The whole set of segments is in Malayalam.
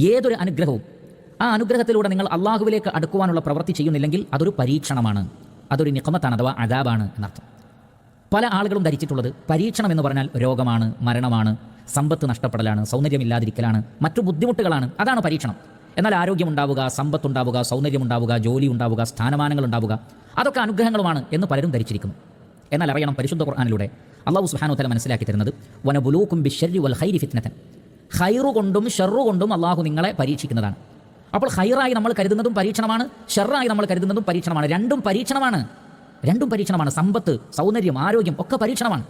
ഏതൊരു അനുഗ്രഹവും ആ അനുഗ്രഹത്തിലൂടെ നിങ്ങൾ അള്ളാഹുവിലേക്ക് അടുക്കുവാനുള്ള പ്രവൃത്തി ചെയ്യുന്നില്ലെങ്കിൽ അതൊരു പരീക്ഷണമാണ്. അതൊരു നിഖമത്താണ് അഥവാ അതാബാണ് എന്നർത്ഥം. പല ആളുകളും ധരിച്ചിട്ടുള്ളത് പരീക്ഷണം എന്ന് പറഞ്ഞാൽ രോഗമാണ് മരണമാണ് സമ്പത്ത് നഷ്ടപ്പെടലാണ് സൗന്ദര്യമില്ലാതിരിക്കലാണ് മറ്റു ബുദ്ധിമുട്ടുകളാണ്. അതാണ് പരീക്ഷണം. എന്നാൽ ആരോഗ്യമുണ്ടാവുക സമ്പത്തുണ്ടാവുക സൗന്ദര്യമുണ്ടാവുക ജോലി ഉണ്ടാവുക സ്ഥാനമാനങ്ങൾ ഉണ്ടാവുക അതൊക്കെ അനുഗ്രഹങ്ങളുമാണ് എന്ന് പലരും ധരിച്ചിരിക്കുന്നു. എന്നാൽ അറിയണം പരിശുദ്ധ ഖുർആാനിലൂടെ അള്ളാഹു സുഹാനോത്തല തല മനസ്സിലാക്കി തരുന്നത് വനബുലൂക്കും ബിഷരി വൽ ഹൈരി ഫിത്നത്തൻ ഹൈറു കൊണ്ടും ഷെറു കൊണ്ടും അള്ളാഹു നിങ്ങളെ പരീക്ഷിക്കുന്നതാണ്. അപ്പോൾ ഹൈറായി നമ്മൾ കരുതുന്നതും പരീക്ഷണമാണ് ഷെറായി നമ്മൾ കരുതുന്നതും പരീക്ഷണമാണ്. രണ്ടും പരീക്ഷണമാണ്. രണ്ടും പരീക്ഷണമാണ്. സമ്പത്ത് സൗന്ദര്യം ആരോഗ്യം ഒക്കെ പരീക്ഷണമാണ്.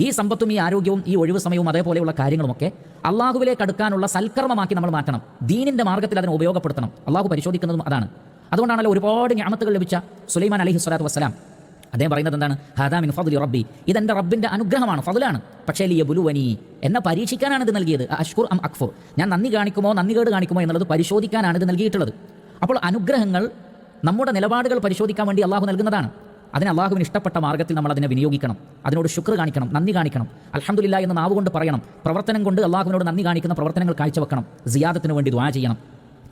ഈ സമ്പത്തും ഈ ആരോഗ്യവും ഈ ഒഴിവ് സമയവും അതേപോലെയുള്ള കാര്യങ്ങളുമൊക്കെ അള്ളാഹുവിലേക്ക് അടുക്കാനുള്ള സൽക്കർമ്മമാക്കി നമ്മൾ മാറ്റണം. ദീനിന്റെ മാർഗത്തിൽ അതിനെ ഉപയോഗപ്പെടുത്തണം. അള്ളാഹു പരിശോധിക്കുന്നതും അതാണ്. അതുകൊണ്ടാണല്ലോ ഒരുപാട് ഞാമത്തുകൾ ലഭിച്ച സുലൈമാൻ അലഹി സ്വലാത്തു വസ്സലാം. അദ്ദേഹം പറയുന്നത് എന്താണ്? ഹാദാ മിൻ ഫദ്ലി റബ്ബി. ഇതെന്റെ റബ്ബിന്റെ അനുഗ്രഹമാണ് ഫദലാണ്. പക്ഷേ ലിയ ബുലുവനി എന്നെ പരീക്ഷിക്കാനാണ് ഇത് നൽകിയത്. അഷ്കുർ അം അക്ഫുർ. ഞാൻ നന്ദി കാണിക്കുമോ നന്ദി കേട് കാണിക്കുമോ എന്നുള്ളത് പരിശോധിക്കാനാണ് ഇത് നൽകിയിട്ടുള്ളത്. അപ്പോൾ അനുഗ്രഹങ്ങൾ നമ്മുടെ നിലപാടുകൾ പരിശോധിക്കാൻ വേണ്ടി അള്ളാഹു നൽകുന്നതാണ്. അതിന് അള്ളാഹുവിന് ഇഷ്ടപ്പെട്ട മാർഗത്തിൽ നമ്മൾ അതിനെ വിനിയോഗിക്കണം. അതിനോട് ശുക്ർ കാണിക്കണം നന്ദി കാണിക്കണം. അലഹമില്ല എന്ന് നാവ് കൊണ്ട് പറയണം. പ്രവർത്തനം കൊണ്ട് അള്ളാഹുവിനോട് നന്ദി കാണിക്കുന്ന പ്രവർത്തനങ്ങൾ കാഴ്ചവെക്കണം. സിയാദത്തിന് വേണ്ടി ദ്വാ ചെയ്യണം.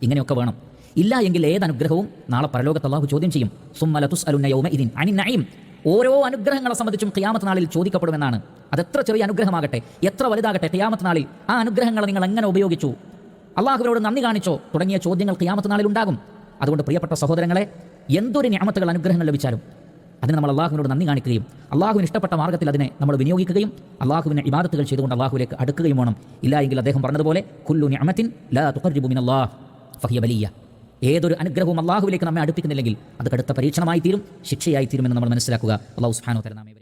ഇങ്ങനെയൊക്കെ വേണം. ഇല്ല എങ്കിൽ ഏത് അനുഗ്രഹവും നാളെ പരലോകത്ത് അള്ളാഹു ചോദ്യം ചെയ്യും. സുമ്മല തുസ് അലുന്നയൗമ ഇതിൻ അനി ഓരോ അനുഗ്രഹങ്ങളെ സംബന്ധിച്ചും ഖിയാമത്ത് നാളിൽ ചോദിക്കപ്പെടുമെന്നാണ്. അതെത്ര ചെറിയ അനുഗ്രഹമാകട്ടെ എത്ര വലുതാകട്ടെ ഖിയാമത്ത് നാളിൽ ആ അനുഗ്രഹങ്ങളെ നിങ്ങൾ എങ്ങനെ ഉപയോഗിച്ചു? അള്ളാഹുവിനോട് നന്ദി കാണിച്ചോ? തുടങ്ങിയ ചോദ്യങ്ങൾ ഖിയാമത്ത് നാളിൽ ഉണ്ടാകും. അതുകൊണ്ട് പ്രിയപ്പെട്ട സഹോദരങ്ങളെ എന്തൊരു ഞാമത്തുകൾ അനുഗ്രഹങ്ങൾ ലഭിച്ചാലും അതിന് നമ്മൾ അള്ളാഹുവിനോട് നന്ദി കാണിക്കുകയും അള്ളാഹുവിന് ഇഷ്ടപ്പെട്ട മാർഗത്തിൽ അതിനെ നമ്മൾ വിനിയോഗിക്കുകയും അള്ളാഹുവിന് ഇബാദത്തുകൾ ചെയ്തുകൊണ്ട് അള്ളാഹുവിലേക്ക് അടുക്കുകയും വേണം. ഇല്ല എങ്കിൽ അദ്ദേഹം പറഞ്ഞതുപോലെ കുല്ലു ഞാമത്തിൻ ലാ തുഖർജിബു മിനല്ലാഹ് ഫഹിയ ബലിയ ഏതൊരു അനുഗ്രഹവും അള്ളാഹുവിലേക്ക് നമ്മെ അടുപ്പിക്കുന്നില്ലെങ്കിൽ അത് കടുത്ത പരീക്ഷണമായി തീരും ശിക്ഷയായി തീരുമെന്ന് നമ്മൾ മനസ്സിലാക്കുക. അള്ളാഹു സുഹാനോ നമ്മെ